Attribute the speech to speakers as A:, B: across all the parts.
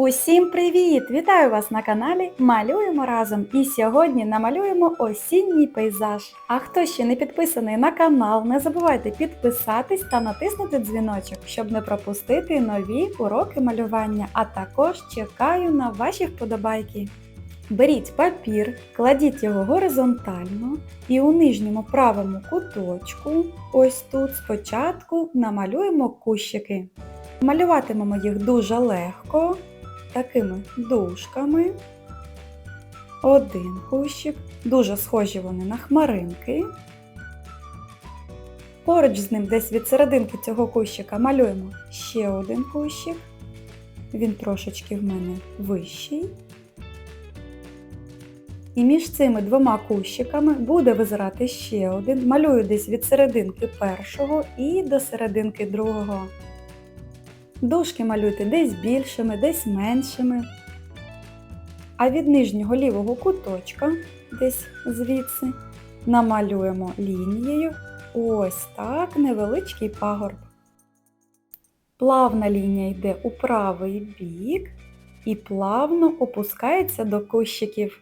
A: Усім привіт! Вітаю вас на каналі Малюємо разом. І сьогодні намалюємо осінній пейзаж. А хто ще не підписаний на канал, не забувайте підписатись та натиснути дзвіночок, щоб не пропустити нові уроки малювання. А також чекаю на ваші вподобайки. Беріть папір, кладіть його горизонтально і у нижньому правому куточку, ось тут спочатку намалюємо кущики. Малюватимемо їх дуже легко, такими дужками. Один кущик, дуже схожі вони на хмаринки. Поруч з ним, десь від серединки цього кущика, малюємо ще один кущик. Він трошечки в мене вищий. І між цими двома кущиками буде визирати ще один. Малюю десь від серединки першого і до серединки другого. Дужки малюйте десь більшими, десь меншими. А від нижнього лівого куточка, десь звідси, намалюємо лінією ось так невеличкий пагорб. Плавна лінія йде у правий бік і плавно опускається до кущиків.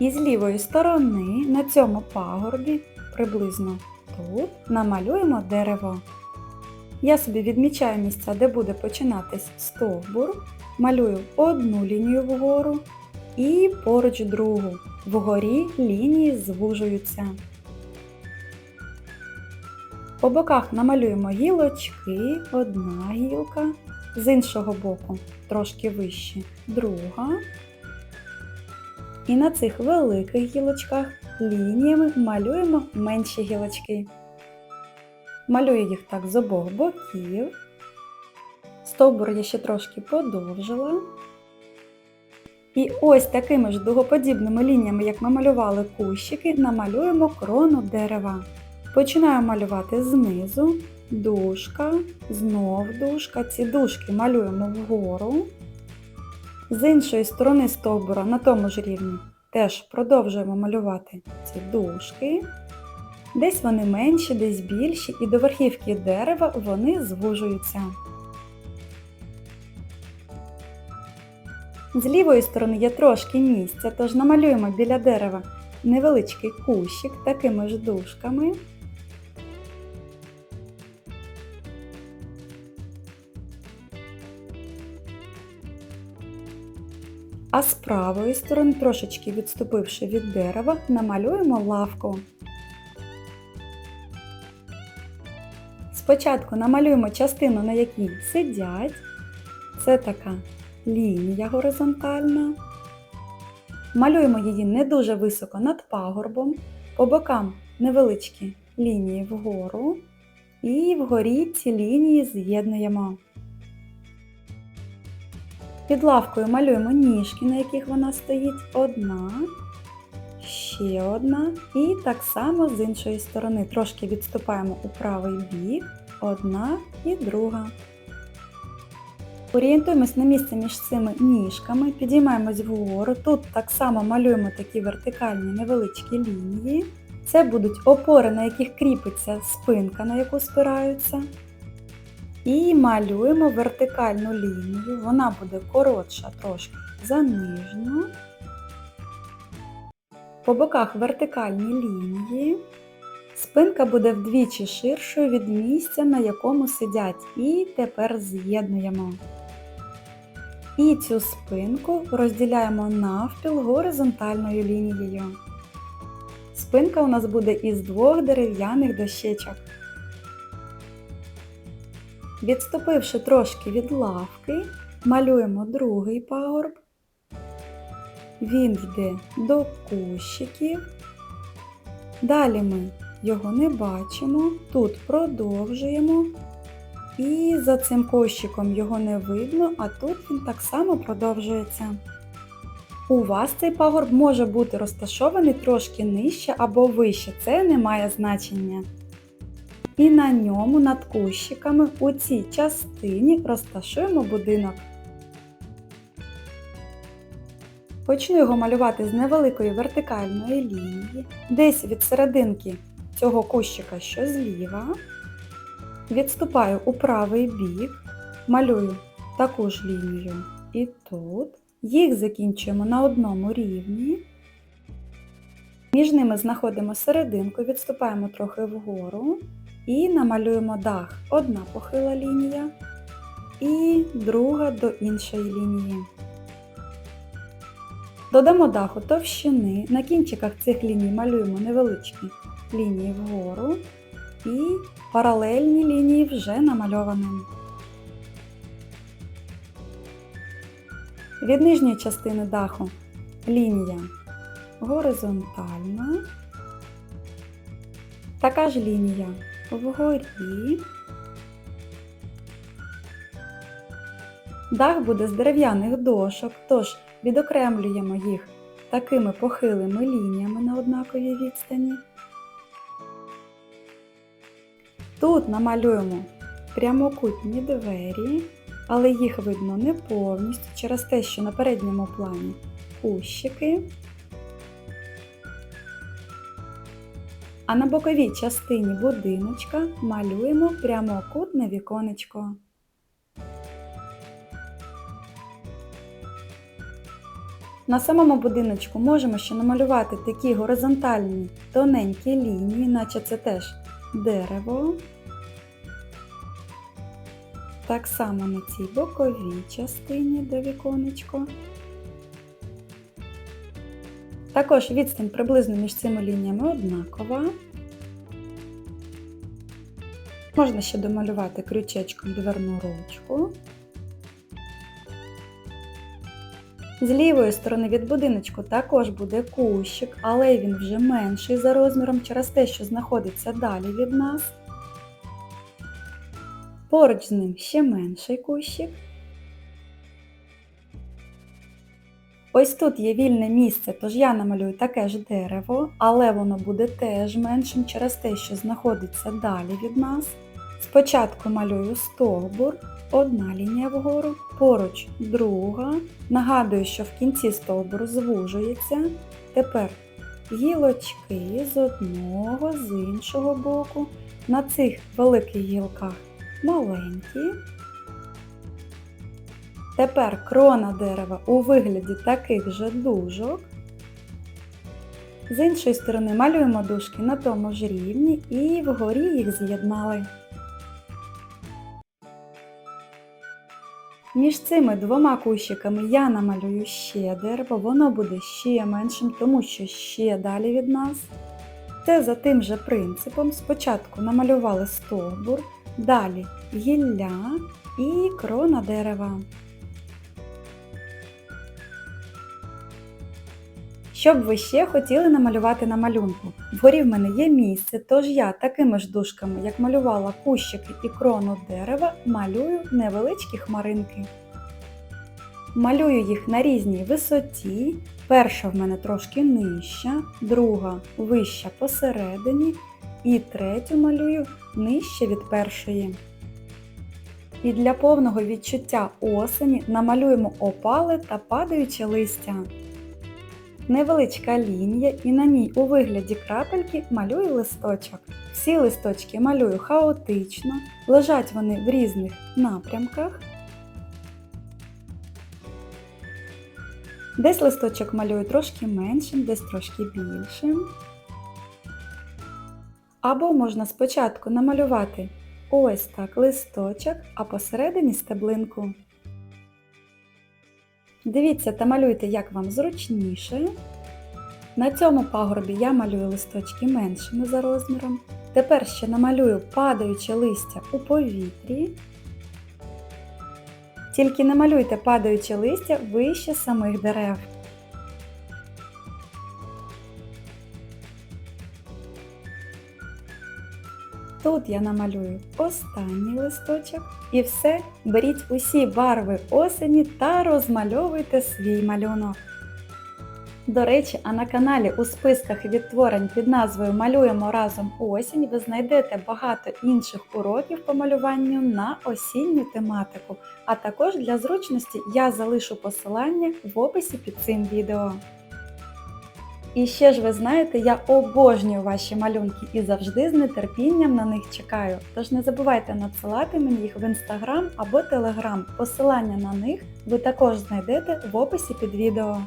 A: І з лівої сторони на цьому пагорбі приблизно тут намалюємо дерево. Я собі відмічаю місця, де буде починатись стовбур, малюю одну лінію вгору і поруч другу. Вгорі лінії звужуються. По боках намалюємо гілочки, одна гілка, з іншого боку трошки вище друга. І на цих великих гілочках лініями малюємо менші гілочки. Малюю їх так з обох боків. Стовбур я ще трошки подовжила. І ось такими ж дугоподібними лініями, як ми малювали кущики, намалюємо крону дерева. Починаю малювати знизу, дужка, знов дужка. Ці дужки малюємо вгору. З іншої сторони стовбура на тому ж рівні теж продовжуємо малювати ці дужки. Десь вони менші, десь більші, і до верхівки дерева вони звужуються. З лівої сторони є трошки місця, тож намалюємо біля дерева невеличкий кущик такими ж дужками. А з правої сторони, трошечки відступивши від дерева, намалюємо лавку. Спочатку намалюємо частину, на якій сидять. Це така лінія горизонтальна. Малюємо її не дуже високо над пагорбом, по бокам невеличкі лінії вгору, і вгорі ці лінії з'єднуємо. Під лавкою малюємо ніжки, на яких вона стоїть. Одна, ще одна. І так само з іншої сторони. Трошки відступаємо у правий бік. Одна і друга. Орієнтуємось на місце між цими ніжками, підіймаємось вгору. Тут так само малюємо такі вертикальні невеличкі лінії. Це будуть опори, на яких кріпиться спинка, на яку спираються. І малюємо вертикальну лінію, вона буде коротша трошки за нижню. По боках вертикальні лінії. Спинка буде вдвічі ширшою від місця, на якому сидять. І тепер з'єднуємо. І цю спинку розділяємо навпіл горизонтальною лінією. Спинка у нас буде із двох дерев'яних дощечок. Відступивши трошки від лавки, малюємо другий пагорб. Він йде до кущиків. Далі ми його не бачимо, тут продовжуємо. І за цим кущиком його не видно, а тут він так само продовжується. У вас цей пагорб може бути розташований трошки нижче або вище, це не має значення. І на ньому над кущиками у цій частині розташуємо будинок. Почну його малювати з невеликої вертикальної лінії, десь від серединки цього кущика, що зліва. Відступаю у правий бік, малюю таку ж лінію і тут. Їх закінчуємо на одному рівні. Між ними знаходимо серединку, відступаємо трохи вгору і намалюємо дах. Одна похила лінія і друга до іншої лінії. Додамо даху товщини. На кінчиках цих ліній малюємо невеличкі лінії вгору і паралельні лінії вже намальовані. Від нижньої частини даху лінія горизонтальна, така ж лінія вгорі. Дах буде з дерев'яних дошок, тож відокремлюємо їх такими похилими лініями на однаковій відстані. Тут намалюємо прямокутні двері, але їх видно не повністю через те, що на передньому плані кущики. А на боковій частині будиночка малюємо прямокутне віконечко. На самому будиночку можемо ще намалювати такі горизонтальні тоненькі лінії, наче це теж дерево. Так само на цій боковій частині, де віконечко. Також відстань приблизно між цими лініями однакова. Можна ще домалювати крючечком дверну ручку. З лівої сторони від будиночку також буде кущик, але він вже менший за розміром через те, що знаходиться далі від нас. Поруч з ним ще менший кущик. Ось тут є вільне місце, тож я намалюю таке ж дерево, але воно буде теж меншим через те, що знаходиться далі від нас. Спочатку малюю стовбур, одна лінія вгору, поруч друга. Нагадую, що в кінці стовбуру звужується. Тепер гілочки з одного, з іншого боку. На цих великих гілках маленькі. Тепер крона дерева у вигляді таких же дужок. З іншої сторони малюємо дужки на тому ж рівні і вгорі їх з'єднали. Між цими двома кущиками я намалюю ще дерево, воно буде ще меншим, тому що ще далі від нас. Це за тим же принципом. Спочатку намалювали стовбур, далі гілля і крона дерева. Що б ви ще хотіли намалювати на малюнку? Вгорі в мене є місце, тож я такими ж дужками, як малювала кущики і крону дерева, малюю невеличкі хмаринки. Малюю їх на різній висоті. Перша в мене трошки нижча, друга вища посередині і третю малюю нижче від першої. І для повного відчуття осені намалюємо опали та падаюче листя. Невеличка лінія і на ній у вигляді крапельки малюю листочок. Всі листочки малюю хаотично, лежать вони в різних напрямках. Десь листочок малюю трошки меншим, десь трошки більшим. Або можна спочатку намалювати ось так листочок, а посередині стеблинку. Дивіться та малюйте, як вам зручніше. На цьому пагорбі я малюю листочки меншими за розміром. Тепер ще намалюю падаюче листя у повітрі. Тільки не малюйте падаюче листя вище самих дерев. Тут я намалюю останній листочок і все, беріть усі барви осені та розмальовуйте свій малюнок. До речі, а на каналі у списках відтворень під назвою Малюємо разом осінь ви знайдете багато інших уроків по малюванню на осінню тематику, а також для зручності я залишу посилання в описі під цим відео. І ще ж ви знаєте, я обожнюю ваші малюнки і завжди з нетерпінням на них чекаю. Тож не забувайте надсилати мені їх в інстаграм або телеграм. Посилання на них ви також знайдете в описі під відео.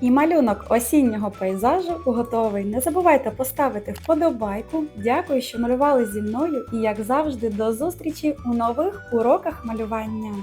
A: І малюнок осіннього пейзажу готовий. Не забувайте поставити вподобайку. Дякую, що малювали зі мною і, як завжди, до зустрічі у нових уроках малювання.